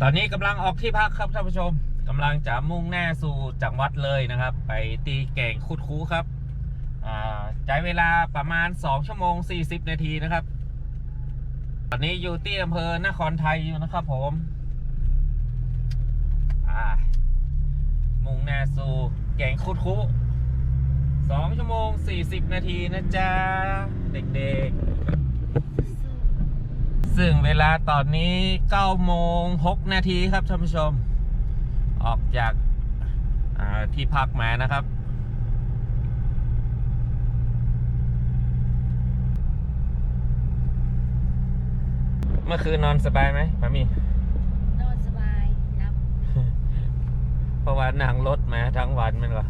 ตอนนี้กำลังออกที่พักครับท่านผู้ชมกำลังจะมุ่งหน้าสู่จังหวัดเลยนะครับ ไปตีแก่งคุดคูครับใช้เวลาประมาณ 2 ชั่วโมง 40 นาทีนะครับ ตอนนี้อยู่ที่อำเภอนครไทยอยู่นะครับผมมุ่งหน้าสู่แก่งคุดคูสองชั่วโมง 40 นาทีนะจ๊ะ เด็กๆ ซึ่งเวลาตอนนี้9โมง6นาทีครับท่านผู้ชม ออกจากอ่าที่พักมานะครับ เมื่อคืนนอนสบายไหมพามี นอนสบายรับ เพราะว่านั่งรถมาทั้งวันแมันก็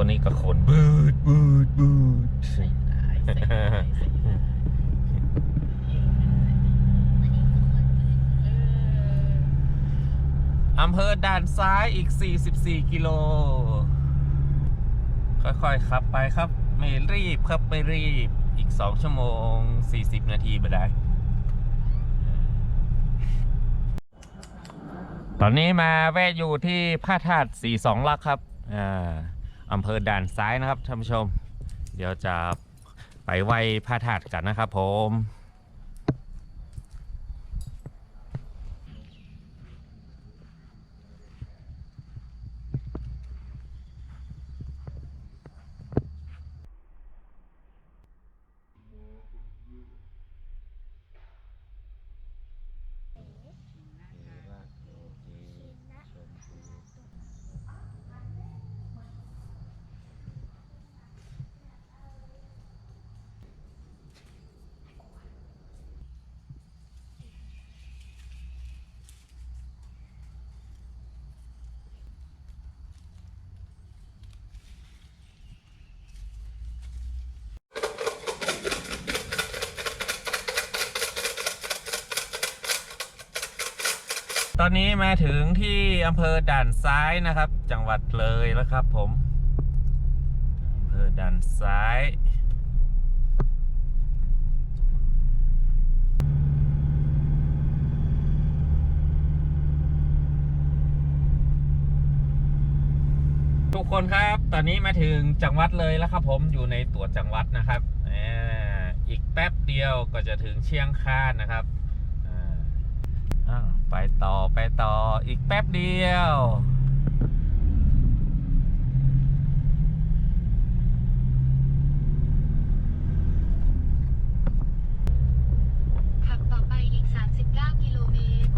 คนนี้ก็ขนบูดบูดบูดใส่ลายใส่ลายใส่ลายอันนี้ก็คนเอออำเภอด่านซ้ายอีก 44 กิโล ค่อยๆขับไปครับ ไม่รีบครับไม่รีบ อีก 2 ชั่วโมง 40 นาทีไปได้ ตอนนี้มาแวะอยู่ที่พระธาตุสีสองลักครับ อ่า อำเภอด่านซ้ายนะครับท่านผู้ชม เดี๋ยวจะไปไหว้พระธาตุกันนะครับผม อนนี้มาถึงที่อำเภอด่านซ้ายนะครับ จังหวัดเลยแล้วครับ ผมอำเภอด่านซ้ายทุกคนครับ ตอนนี้มาถึงจังหวัดเลยแล้วครับ ผมอยู่ในตัวจังหวัดนะครับ อีกแป๊บเดียวก็จะถึงเชียงคานนะครับ ต่อไปต่ออีกแป๊บเดียว ขับต่อไปอีก 39 กิโลเมตร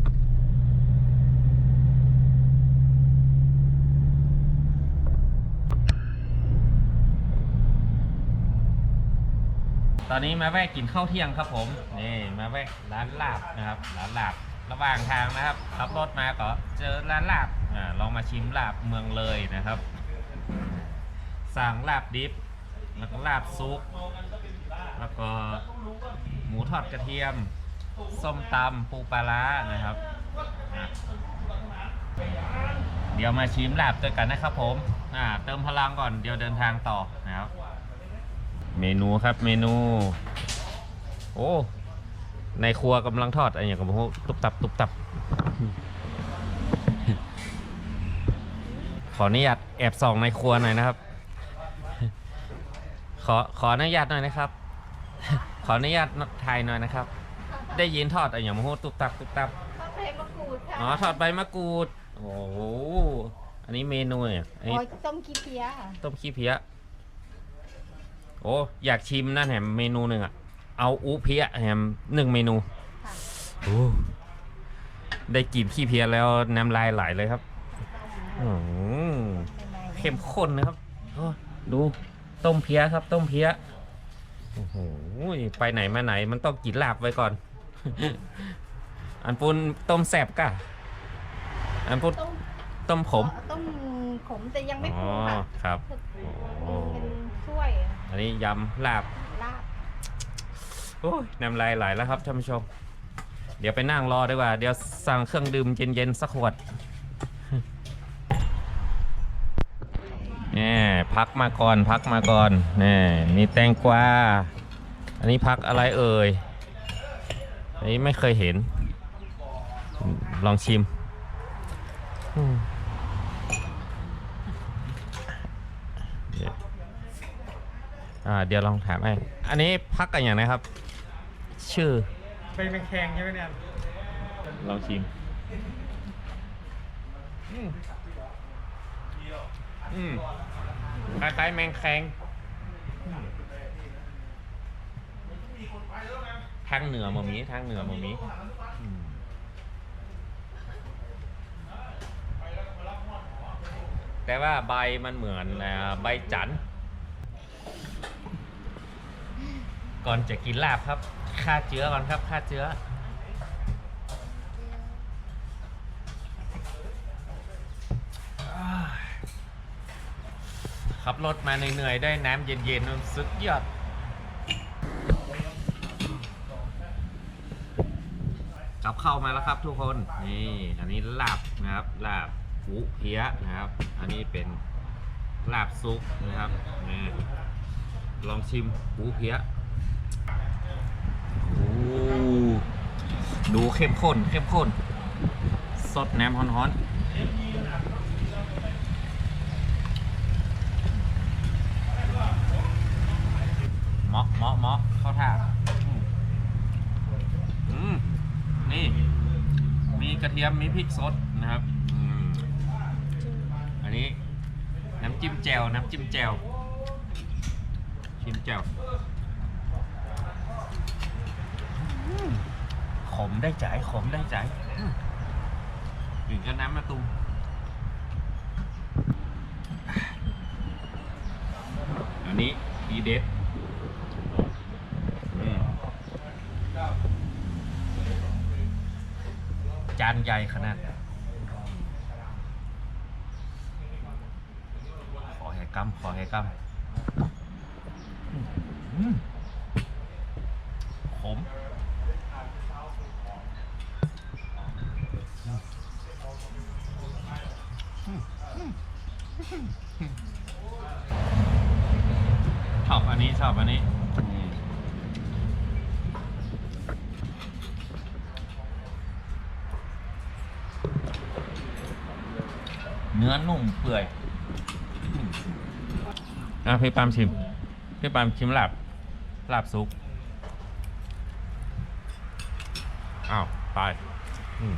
ตอนนี้มาแวะกินข้าวเที่ยงครับผม นี่มาแวะร้านลาบนะครับ ร้านลาบ ระหว่างทางนะครับขับรถมาก็เจอร้านลาบอ่าลองมาชิมลาบเมืองเลยนะครับ สั่งลาบดิบ แล้วก็ลาบซุปแล้วก็หมูทอดกระเทียม ส้มตำปูปลาร้านะครับอะเดี๋ยวมาชิมลาบด้วยกันนะครับผมอ่าเติมพลังก่อนเดี๋ยวเดินทางต่อนะครับ เมนูครับเมนู โอ้ ในครัวกำลังทอดอะไรอย่างกับพวกตุบตับตุบตับ ขออนุญาตแอบส่องในครัวหน่อยนะครับ ขอขออนุญาตหน่อยนะครับ ขออนุญาตถ่ายหน่อยนะครับ ได้ยินทอดอะไรอย่างพวกตุบตับตุบตับทอดใบมะกรูดค่ะอ๋อทอดใบมะกรูดโอ้โหอันนี้เมนูเนี่ยอันนี้โอ้ยต้มขี้เพี้ยค่ะต้มขี้เพี้ยโอ้อยากชิมนะแถมเมนูหนึ่งอะ เอาอูเพี้ยแถมหนึ่งเมนูค่ะโอ้ได้กลินขี้เพี้ยแล้วน้ำลายไหลเลยครับอืมเข้มข้นนะครับโอ้ดูต้มเพี้ยครับ ต้มเพี้ยโอ้โหไปไหนมาไหน มันต้องกินลาบไว้ก่อน อันปุนต้มแสบก่ะอันปุนต้มต้มขมต้มขมแต่ยังไม่อ๋อปรุงค่ะครับโอ้เป็นถ้วย อันนี้ยำลาบลาบ โอ้ยน้ำลายไหลแล้วครับท่านผู้ชม เดี๋ยวไปนั่งรอดีกว่า เดี๋ยวสั่งเครื่องดื่มเย็นๆสักขวดนี่พักมาก่อนพักมาก่อนนี่มีแตงกวาอันนี้พักอะไรเอ่ยอันนี้ไม่เคยเห็น ลองชิมเดี๋ยวอ่าเดี๋ยวลองถามไอ้อันนี้พักกันอย่างไรครับ ชื่อ เป็นแมงแคงใช่ไหมเนี่ยลองชิม อืมอืมคล้ายๆแมงแคงอืมทางเหนือหมามีทางเหนือหมามีอืมแต่ว่าใบมันเหมือนอ่าใบจันทร์ ก่อนจะกินลาบครับฆ่าเชื้อก่อนครับฆ่าเชื้อ ขับรถมาเหนื่อยๆ ได้น้ำเย็นๆสุดยอดกลับเข้ามาแล้วครับทุกคนนี่อันนี้ลาบนะครับลาบหูเพี้ยนะครับ อันนี้เป็นลาบซุปนะครับนี่ลองชิมหูเพี้ย ดูเข้มข้นเข้มข้นสดน้ำฮ้อนๆเหมาะเหมาะเหมาะเข้าท่าอืมอืมนี่ มีกระเทียมมีพริกสดนะครับอืมอันนี้ น้ำจิ้มแจ่วน้ำจิ้มแจ่วชิมแจ่วอืมข มได้ใจขมได้ใจถึงกับน้ำมะตูมอันนี้ทีเด็ดจานใหญ่ขนาดขอแหกำขอแหกำอืมขมชอบอันนี้ชอบอันนี้อืม เนื้อนุ่มเปื่อยอะพี่ปามชิม พี่ปามชิมลาบลาบซุก อ้าว ตายอืม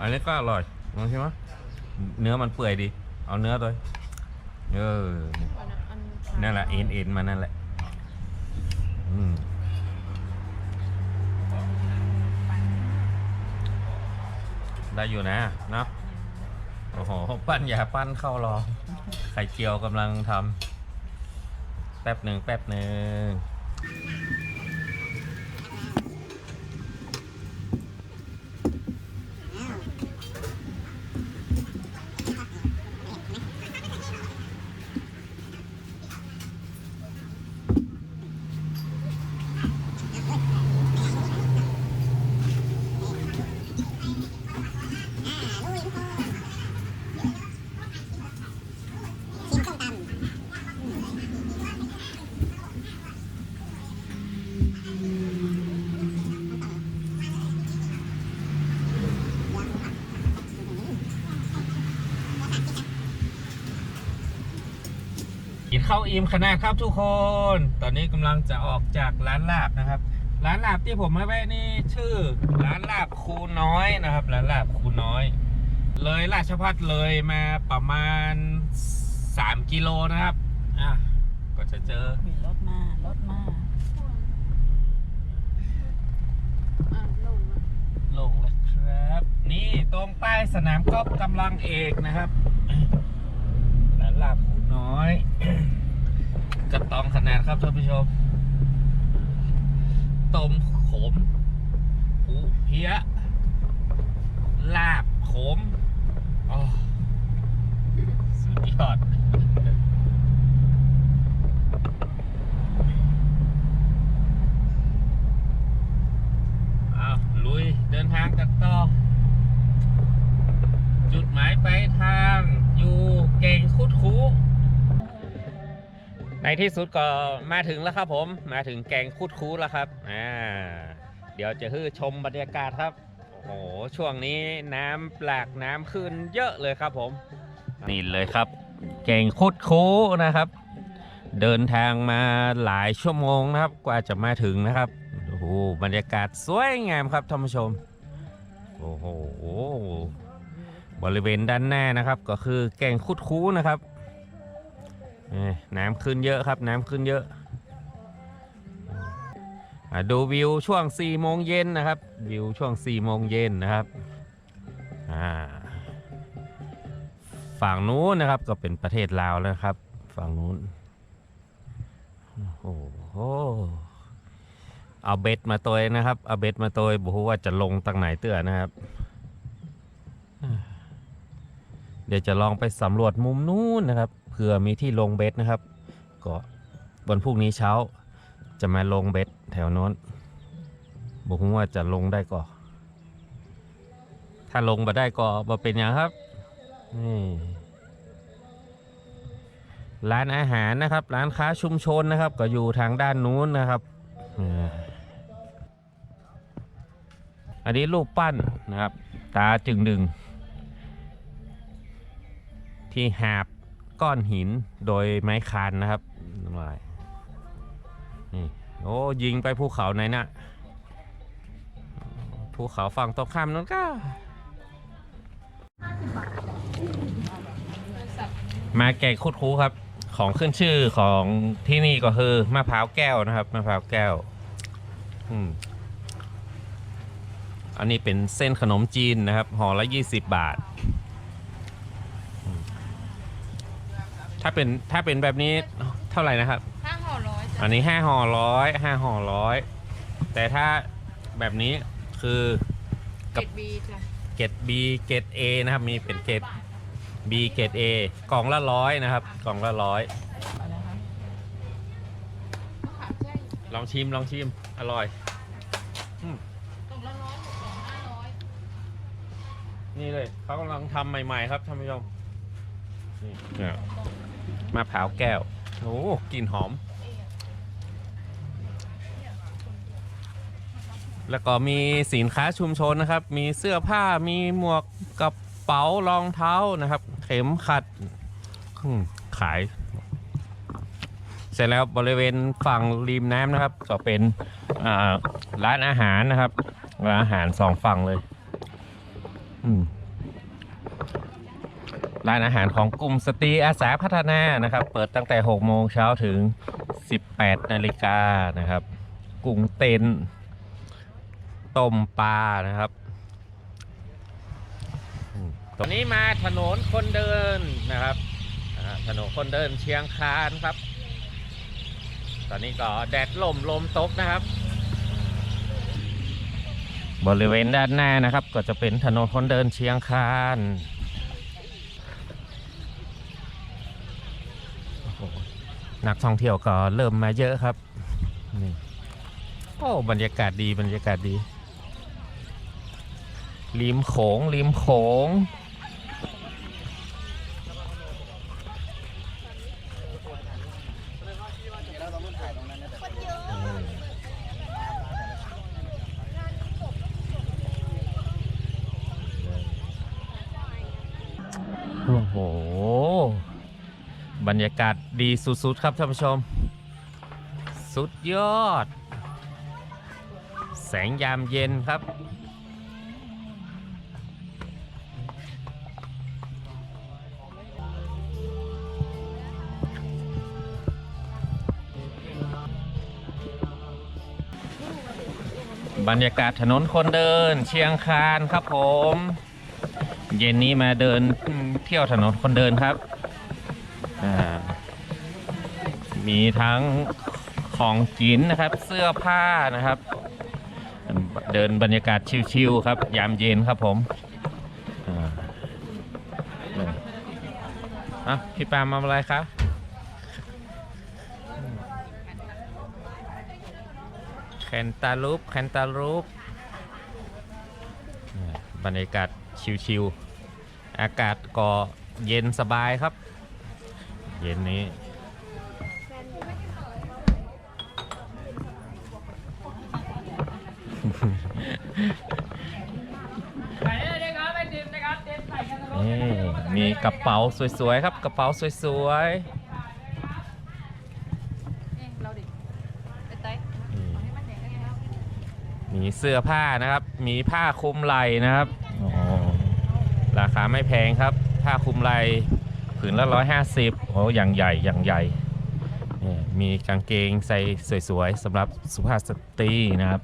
อันนี้ก็อร่อยลองชิมวะเนื้อมันเปื่อยดี เอาเนื้อตัวเออนั่นแหละเอ็นเอ็นมานั่นแหละ อืม ได้อยู่นะเนาะโอ้โห ปั้นอย่าปั้นเข้ารอ ไข่เจียวกำลังทำแป๊บหนึ่งแป๊บหนึ่งาวอิ่มขนาดครับทุกคน ตอนนี้กำลังจะออกจากร้านลาบนะครับ ร้านลาบที่ผมมาแวะนี่ชื่อ ร้านลาบครูน้อยนะครับ ร้านลาบครูน้อย เลยราชพัฒเลยมาประมาณ 3 กิโลนะครับอะก็จะเจอมีรถมารถมาลงแล้วครับ นี่ตรงป้ายสนามกอล์ฟกำลังเอกนะครับร้านลาบหูน้อย กระตองขนาดครับท่านผู้ชมต้มขมหูเพี้ยลาบขมอ๋อสุดยอด อ้าวลุยเดินทางกันต่อ จุดหมายปลายทางอยู่เก่งคุดคู ในที่สุดก็มาถึงแล้วครับผมมาถึงแกงคุดคูแล้วครับอ่าเดี๋ยวจะคือชมบรรยากาศครับโอ้โหช่วงนี้น้ำหลากน้ำขึ้นเยอะเลยครับผม นี่เลยครับ แกงคุดคูนะครับ เดินทางมาหลายชั่วโมงนะครับ กว่าจะมาถึงนะครับโอ้โหบรรยากาศสวยงามครับท่านผู้ชมโอ้โหบริเวณด้านหน้านะครับ ก็คือแกงคุดคูนะครับ น้ำขึ้นเยอะครับ น้ำขึ้นเยอะดูวิวช่วง4โมงเย็นนะครับ วิวช่วง4โมงเย็นนะครับฝั่งนู้นนะครับก็เป็นประเทศลาวแล้วครับ ฝั่งนู้นโอ้โหเอาเบ็ดมาตัวนะครับ เอาเบ็ดมาตัวบอกว่าจะลงตั้งไหนเตื้อนะครับ เดี๋ยวจะลองไปสำรวจมุมนู้นนะครับ เผื่อมีที่ลงเบ็ดนะครับ ก็วันพรุ่งนี้เช้า จะมาลงเบ็ดแถวโน้นบอกว่าจะลงได้ก่อถ้าลงมาได้ก็มาเป็นอย่างครับนี่ร้านอาหารนะครับ ร้านค้าชุมชนนะครับ ก็อยู่ทางด้านนู้นนะครับอ่อันนี้รูปปั้นนะครับ ตาจึงดึง ที่หาบ ก้อนหินโดยไม้คานนะครับน้ำลายนี่โอ้ยิงไปภูเขาไหนนะภูเขาฝั่งตรงข้ามนั้นก็ มาแกงคุดคูครับ ของขึ้นชื่อของที่นี่ก็คือมะพร้าวแก้วนะครับมะพร้าวแก้วอืมอันนี้เป็นเส้นขนมจีนนะครับห่อละ 20 บาท ถ้าเป็นถ้าเป็นแบบนี้เท่าไหร่นะครับ ห้าห่อร้อยจ้ะอันนี้ห้าห่อร้อยห้าห่อร้อยแต่ถ้าแบบนี้คือ เกรดบีจ้ะเกรด B เกรด A นะครับ มีเป็นเกรด B เกรด A กล่องละร้อยนะครับ กล่องละร้อยอะไรคะมะขามแช่ลองชิมลองชิม อร่อย กล่องละร้อยหกกล่องห้าร้อยนี่เลย เขากำลังทำใหม่ ๆ ครับท่านผู้ชมนี่เนี่ย มะพร้าวแก้ว โอ้กลิ่นหอม แล้วก็มีสินค้าชุมชนนะครับ มีเสื้อผ้า มีหมวกกระเป๋ารองเท้านะครับ เข็มขัดขาย เสร็จแล้วบริเวณฝั่งริมน้ำนะครับ ก็เป็นร้านอาหารนะครับ ร้านอาหารสองฝั่งเลย อืม ร้านอาหารของกลุ่มสตรีอาสาพัฒนานะครับ เปิดตั้งแต่ 6 โมงเช้าถึง 18 นาฬิกานะครับกุ้งเต็นต้มปลานะครับอืมตรงนี้มาถนนคนเดินนะครับอ่าถนนคนเดินเชียงคานครับ ตอนนี้ก็แดดลมลมตกนะครับ บริเวณด้านหน้านะครับ ก็จะเป็นถนนคนเดินเชียงคานโอ้โห นักท่องเที่ยวก็เริ่มมาเยอะครับนี่โอ้บรรยากาศดีบรรยากาศดีริมโขงริมโขงโอ้โห บ รรยากาศดีสุดๆ ครับท่านผู้ชม สุดยอด แสงยามเย็นครับ บรรยากาศถนนคนเดินเชียงคานครับผม เย็นนี้มาเดินเที่ยวถนนคนเดินครับ มีทั้งของกินนะครับเสื้อผ้านะครับ เดินบรรยากาศชิวๆครับ ยามเย็นครับผมอะพี่ปามมาอะไรครับแคนตาลูปแคนตาลูปบรรยากาศชิวๆอากาศก็เย็นสบายครับ ย็นนี้นี่มีกระเป๋าสวยๆครับ กระเป๋าสวยๆมีเสื้อผ้านะครับ มีผ้าคลุมไหล่นะครับราคาไม่แพงครับ ผ้าคลุมไหล่ ผืนละร้อยห้าสิบโอ้อย่างใหญ่อย่างใหญ่นี่มีกางเกงใส่สวยๆสำหรับสุภาพสตรีนะครับ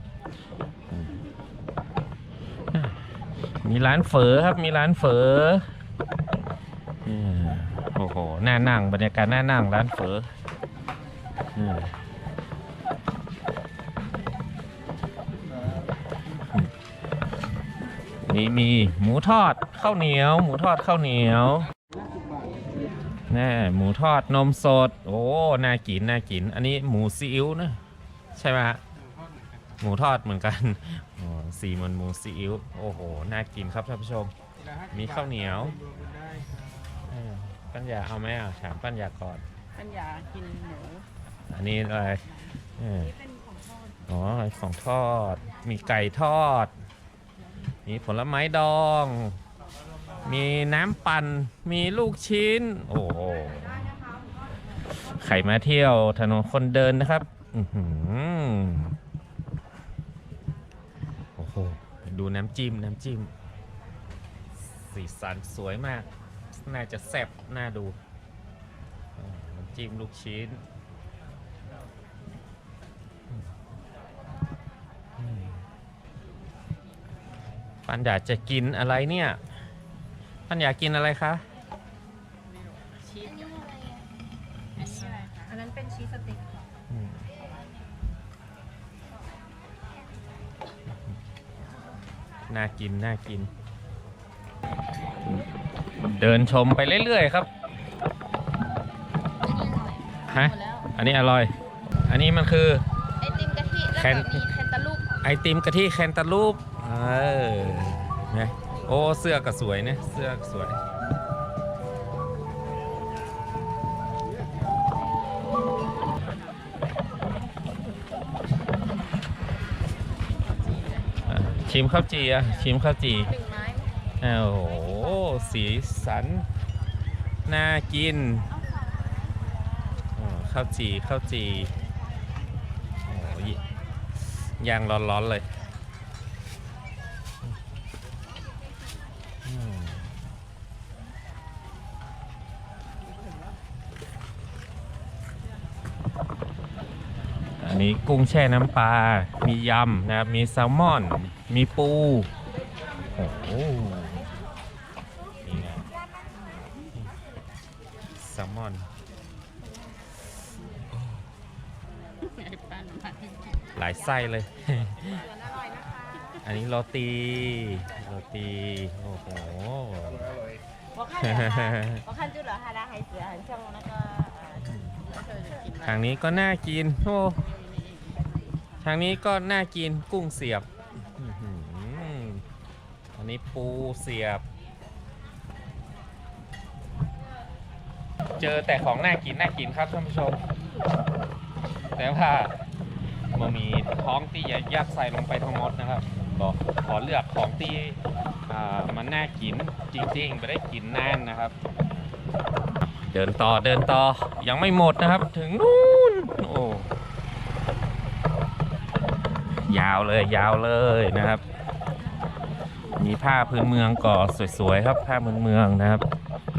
มีร้านเฝอครับมีร้านเฝอโอ้โหน่านั่งบรรยากาศน่านั่งร้านเฝอนี่มีหมูทอดข้าวเหนียว หมูทอดข้าวเหนียว แน่หมูทอดนมสด โอ้ น่ากิน น่ากิน อันนี้หมูซีอิ๊วนะ ใช่ไหมฮะ หมูทอดเหมือนกันอ๋อสีเหมันหมูซีอิ๊ว โอ้โห น่ากินครับท่านผู้ชม มีข้าวเหนียว เออปัญญาเอาไหมอะถามปัญญาก่อน ปัญญากินหมูอันนี้อะไรเออเป็นของทอดอ๋อ ของทอด มีไก่ทอด มีผลไม้ดอง มีน้ำปั่น มีลูกชิ้น โอ้โหใครมาเที่ยวถนนคนเดินนะครับอือหือโอ้โห ดูน้ำจิ้ม น้ำจิ้ม สีสันสวยมาก น่าจะแซ่บน่าดู น้ำจิ้มลูกชิ้นปันอยากจะกินอะไรเนี่ย ปันอยากกินอะไรคะ ชีสอันนี้อะไรคะอันนั้นเป็นชีสสติ๊กค่ะอืมน่ากิน น่ากิน เดินชมไปเรื่อยๆครับ ฮะหมดแล้วอันนี้อร่อย อันนี้มันคือ ไอติมกะทิแล้วแคนก็มีแคนตาลูป ไอติมกะทิแคนตาลูป เออไง โอ้เสื้อก็สวยเนี่ยเสื้อก็สวยอะชิมข้าวจีอะชิมข้าวจีหนึ่งไม้อ้าวโอ้โหสีสัน น่ากินอ๋อข้าวจีข้าวจีโอ้ยย่างร้อนๆเลย อันนี้กุ้งแช่น้ำปลา มียำนะครับ มีแซลมอน มีปู โอ้โหนี่นะแซลมอน หลายไส้เลย อันนี้โรตี โรตี โอ้โห ทางนี้ก็น่ากิน โอ้ ทางนี้ก็น่ากินกุ้งเสียบอันนี้ปูเสียบ เจอแต่ของน่ากินน่ากินครับท่านผู้ชม แต่ว่ามันมีท้องที่ยัดใส่ลงไปทั้งหมดนะครับก็ขอเลือกของที่อ่ามันน่ากินจริงๆไม่ได้กินนานนะครับ เดินต่อเดินต่อยังไม่หมดนะครับ ถึงนู่นโอ้ ยาวเลยยาวเลยนะครับ มีผ้าพื้นเมืองก่อสวยๆครับผ้าพื้นเมืองนะครับ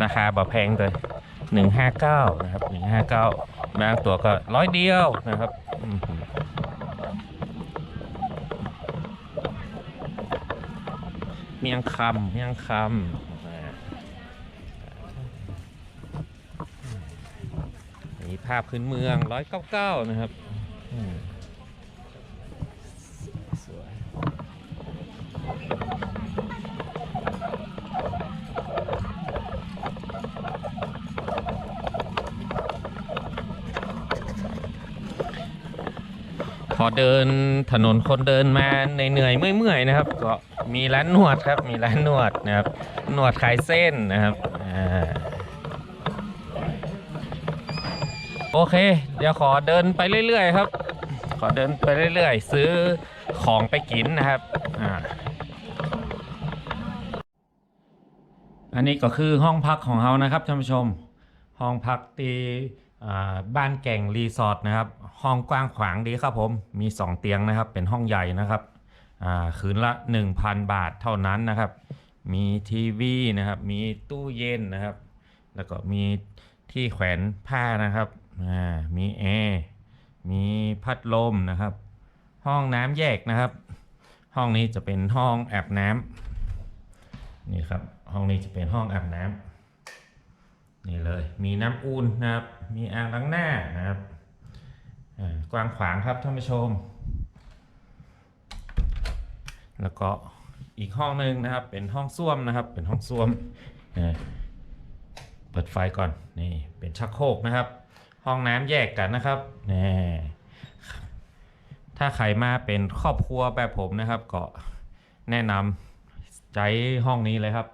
ราคาบ่แพงเลย159นะครับ159บางตัวก็ร้อยเดียวนะครับเมียงคำเมียงคำอ่าอันนี้ภาพพื้นเมือง199นะครับอืมสวยพ อเดินถนนคนเดินมาเหนื่อยๆเมื่อยๆนะครับ ก็มีร้านนวดครับ มีร้านนวดนะครับ นวดคลายเส้นนะครับอโอเค เดี๋ยวขอเดินไปเรื่อยๆครับ ขอเดินไปเรื่อยๆ ซื้อของไปกินนะครับอ่าอันนี้ก็คือห้องพักของเรานะครับท่านผู้ชม ห้องพักตี บ้านแก่งรีสอร์ทนะครับ ห้องกว้างขวางดีครับผมมี 2 เตียงนะครับ เป็นห้องใหญ่นะครับคืนละ 1,000 บาทเท่านั้นนะครับ มีทีวีนะครับ มีตู้เย็นนะครับ แล้วก็มีที่แขวนผ้านะครับมีแอร์มีพัดลมนะครับ ห้องน้ำแยกนะครับ ห้องนี้จะเป็นห้องอาบน้ำนี่ครับ ห้องนี้จะเป็นห้องอาบน้ำ นี่เลยมีน้ำอุ่นนะครับ มีอ่างล้างหน้านะครับกว้างขวางครับท่านผู้ชม แล้วก็อีกห้องหนึ่งนะครับ เป็นห้องส้วมนะครับ เป็นห้องส้วมเอ่อเปิดไฟก่อนนี่เป็นชักโครกนะครับ ห้องน้ำแยกกันนะครับนี่ถ้าใครมาเป็นครอบครัวแบบผมนะครับ ก็แนะนำใจห้องนี้เลยครับ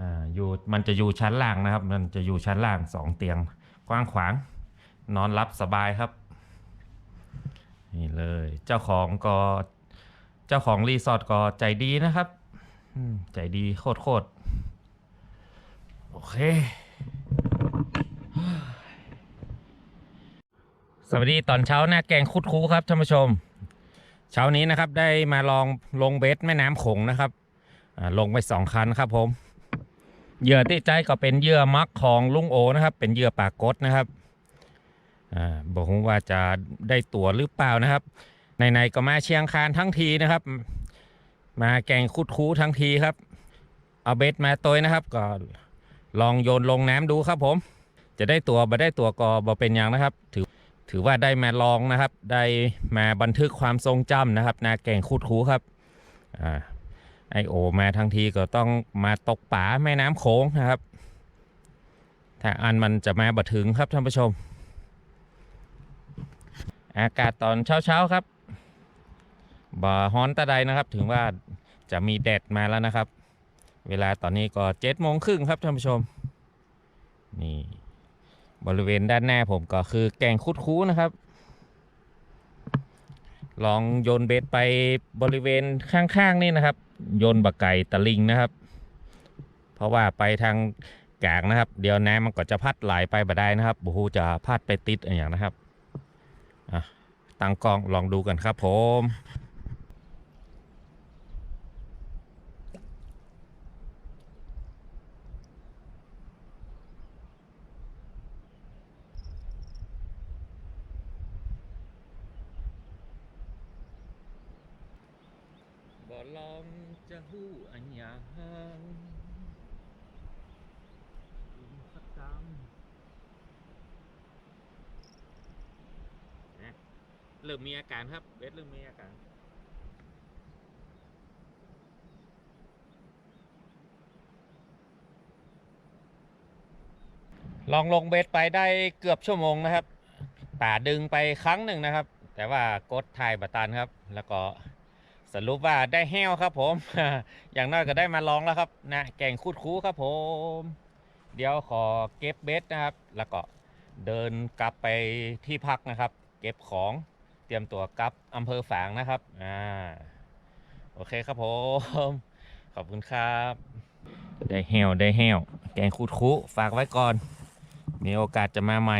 อ่าอยู่มันจะอยู่ชั้นล่างนะครับ มันจะอยู่ชั้นล่างสองเตียงกว้างขวาง นอนรับสบายครับ นี่เลยเจ้าของก็เจ้าของรีสอร์ทก็ใจดีนะครับใจดีโคตรโคตรโอเค สวัสดีตอนเช้าหน้าแกงคุดคูครับท่านผู้ชม เช้านี้นะครับได้มาลองลงเบสแม่น้ำโขงนะครับลงไปสองคันครับผม เหยื่อที่ใจก็เป็นเหยื่อมักของลุงโอนะครับ เป็นเหยื่อปากกดนะครับอบอกว่าจะได้ตั๋วหรือเปล่านะครับในๆก็มาเชียงคานทั้งทีนะครับ มาแกงคุดคูทั้งทีครับ เอาเบสมาตัวนะครับ ก็ลองโยนลงน้ำดูครับผม จะได้ตัวบ่ได้ตัวก็บ่เป็นอย่างนะครับ ถือถือว่าได้มาลองนะครับ ได้มาบันทึกความทรงจำนะครับนาแกงคูดคูครับอ่า ไอโอมาทั้งทีก็ต้องมาตกป่าแม่น้ำโขงนะครับ ถ้าอันมันจะมาบัดถึงครับท่านผู้ชม อากาศตอนเช้าๆครับบ่ฮ้อนตะใดนะครับ ถึงว่าจะมีแดดมาแล้วนะครับ เวลาตอนนี้ก็เจ็ดโมงครึ่งครับท่านผู้ชม นี่บริเวณด้านหน้าผมก็คือแก่งคุดคูนะครับ ลองโยนเบ็ดไปบริเวณข้างๆนี่นะครับ โยนบะไก่ตะลิงนะครับ เพราะว่าไปทางกลางนะครับ เดี๋ยวน้ำมันก็จะพัดไหลไปบ่ได้นะครับบูฮูจะพัดไปติดอะไรอย่างนะครับตั้งกล้องลองดูกันครับผม บ่ลองจะหู้อันยางอินสกรรมนะ เริ่มมีอาการครับเบสเริ่มมีอาการลองลงเบสไปได้เกือบชั่วโมงนะครับ ป่าดึงไปครั้งหนึ่งนะครับ แต่ว่ากดถ่ายบัตันครับ แล้วก็สรุปว่าได้แห้วครับผม อย่างน้อยก็ได้มาลองแล้วครับนะแก่งคูดคูครับผม เดี๋ยวขอเก็บเบ็ดนะครับ แล้วก็เดินกลับไปที่พักนะครับ เก็บของ ตรียมตัวกลับอำเภอฝางนะครับอ่าโอเคครับผมขอบคุณครับ ได้แหวได้แหวแกงคูดคูฝากไว้ก่อน มีโอกาสจะมาใหม่